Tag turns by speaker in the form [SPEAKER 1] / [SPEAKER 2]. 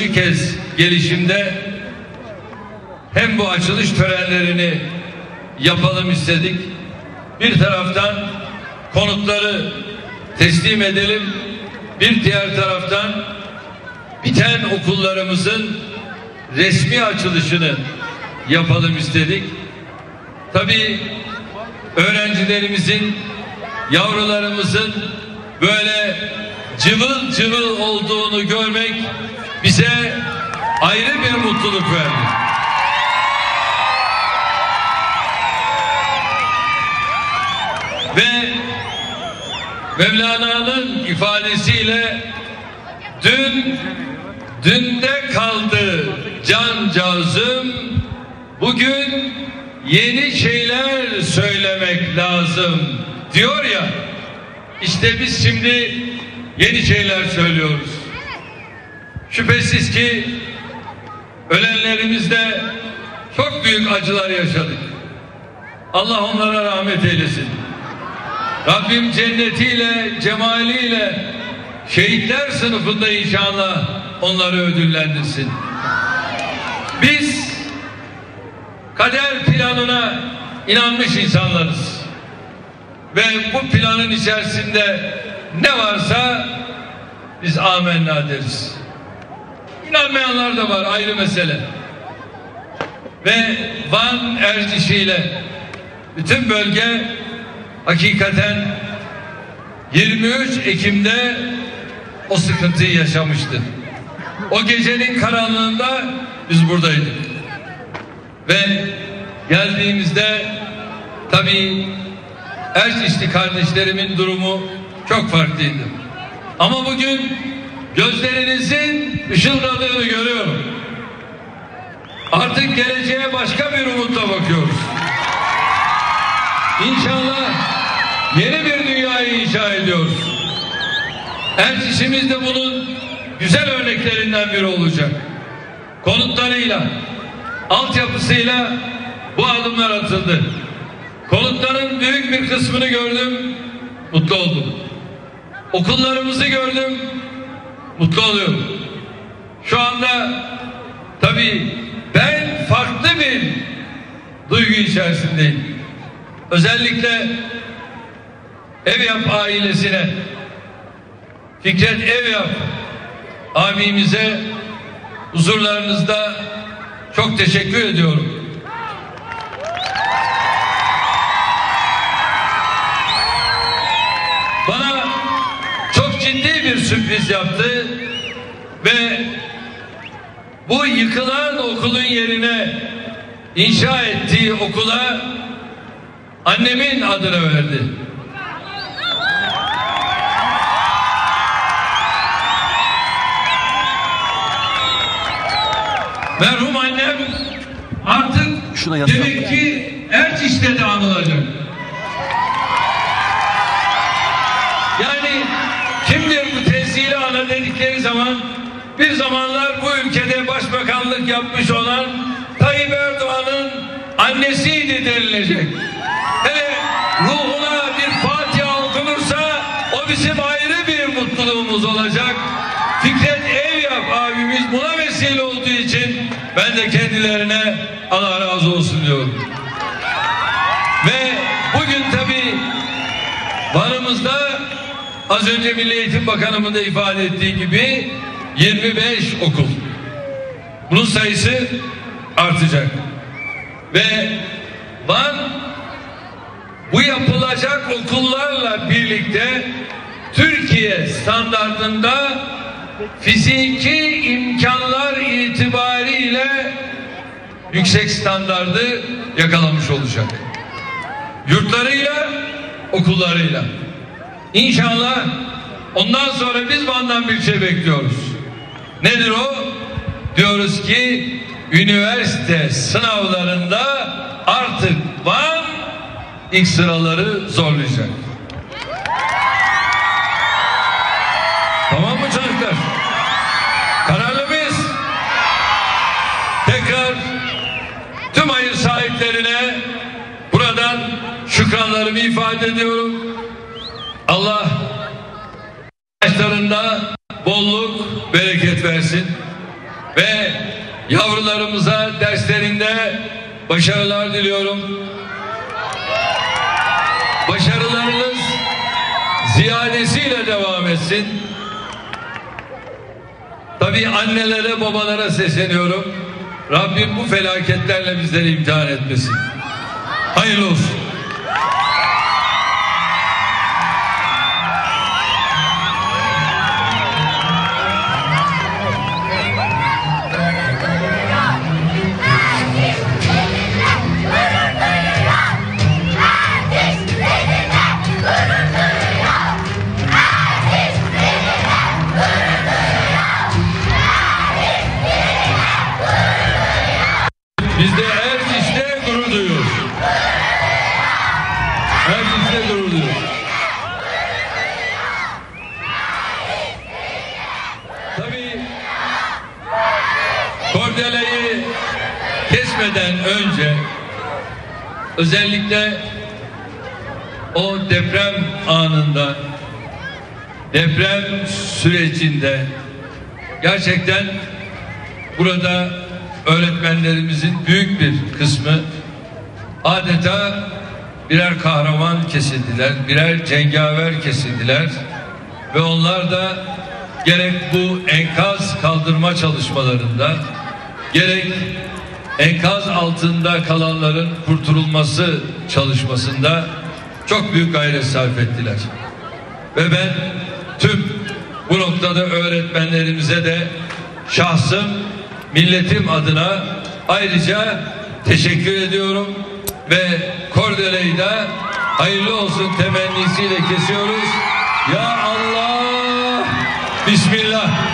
[SPEAKER 1] dördüncü kez gelişimde hem bu açılış törenlerini yapalım istedik. Bir taraftan konutları teslim edelim. Bir diğer taraftan biten okullarımızın resmi açılışını yapalım istedik. Tabii öğrencilerimizin, yavrularımızın böyle cıvıl cıvıl olduğunu görmek bize ayrı bir mutluluk verdi. Ve Mevlana'nın ifadesiyle dün dünde kaldı cancağızım bugün yeni şeyler söylemek lazım diyor ya işte biz şimdi yeni şeyler söylüyoruz. Şüphesiz ki ölenlerimizde çok büyük acılar yaşadık. Allah onlara rahmet eylesin. Rabbim cennetiyle, cemaliyle şehitler sınıfında inşallah onları ödüllendirsin. Biz kader planına inanmış insanlarız. Ve bu planın içerisinde ne varsa biz amenna deriz. İnanmayanlar da var ayrı mesele. Ve Van Ercişi ile bütün bölge hakikaten 23 Ekim'de o sıkıntıyı yaşamıştı. O gecenin karanlığında biz buradaydık. Ve geldiğimizde tabii Ercişli kardeşlerimin durumu çok farklıydı. Ama bugün gözlerinizin ışıldadığını görüyorum. Artık geleceğe başka bir umutla bakıyoruz. İnşallah yeni bir dünyayı inşa ediyoruz. Ercişimiz de bunun güzel örneklerinden biri olacak. Konutlarıyla, altyapısıyla bu adımlar atıldı. Konutların büyük bir kısmını gördüm, mutlu oldum. Okullarımızı gördüm, mutlu oluyorum. Şu anda tabii ben farklı bir duygu içerisindeyim. Özellikle Evyap ailesine Fikret Evyap abimize huzurlarınızda çok teşekkür ediyorum. Bana sürpriz yaptı ve bu yıkılan okulun yerine inşa ettiği okula annemin adını verdi. Merhum annem artık
[SPEAKER 2] Şuna
[SPEAKER 1] demek ki Erciş'te de anılacak. Dedikleri zaman bir zamanlar bu ülkede başbakanlık yapmış olan Tayyip Erdoğan'ın annesiydi denilecek. Hele ruhuna bir Fatiha okunursa o bizim ayrı bir mutluluğumuz olacak. Fikret Evyap abimiz buna vesile olduğu için ben de kendilerine Allah razı olsun diyorum. Ve bugün tabii Van'ımızda az önce Milli Eğitim Bakanımın da ifade ettiği gibi 25 okul. Bunun sayısı artacak. Ve Van bu yapılacak okullarla birlikte Türkiye standartında fiziki imkanlar itibariyle yüksek standardı yakalamış olacak. Yurtlarıyla, okullarıyla. İnşallah ondan sonra biz Van'dan bir şey bekliyoruz. Nedir o? Diyoruz ki üniversite sınavlarında artık Van ilk sıraları zorlayacak. Tamam mı çocuklar? Kararlı mıyız? Tekrar tüm hayır sahiplerine buradan şükranlarımı ifade ediyorum. Allah başlarında bolluk, bereket versin. ve yavrularımıza derslerinde başarılar diliyorum. Başarılarınız ziyadesiyle devam etsin. Tabii annelere babalara sesleniyorum. Rabbim bu felaketlerle bizleri imtihan etmesin. Hayırlı olsun. Biz de Erciş'te gurur duyuyoruz. Erciş'te gurur duyuyoruz. Tabii Kordeleyi kesmeden önce özellikle o deprem anında deprem sürecinde gerçekten burada öğretmenlerimizin büyük bir kısmı adeta birer kahraman kesildiler, birer cengaver kesildiler ve onlar da gerek bu enkaz kaldırma çalışmalarında gerek enkaz altında kalanların kurtulması çalışmasında çok büyük gayret sarf ettiler. Ve ben tüm bu noktada öğretmenlerimize de şahsım milletim adına ayrıca teşekkür ediyorum ve Kordele'yi de hayırlı olsun temennisiyle kesiyoruz. Ya Allah Bismillah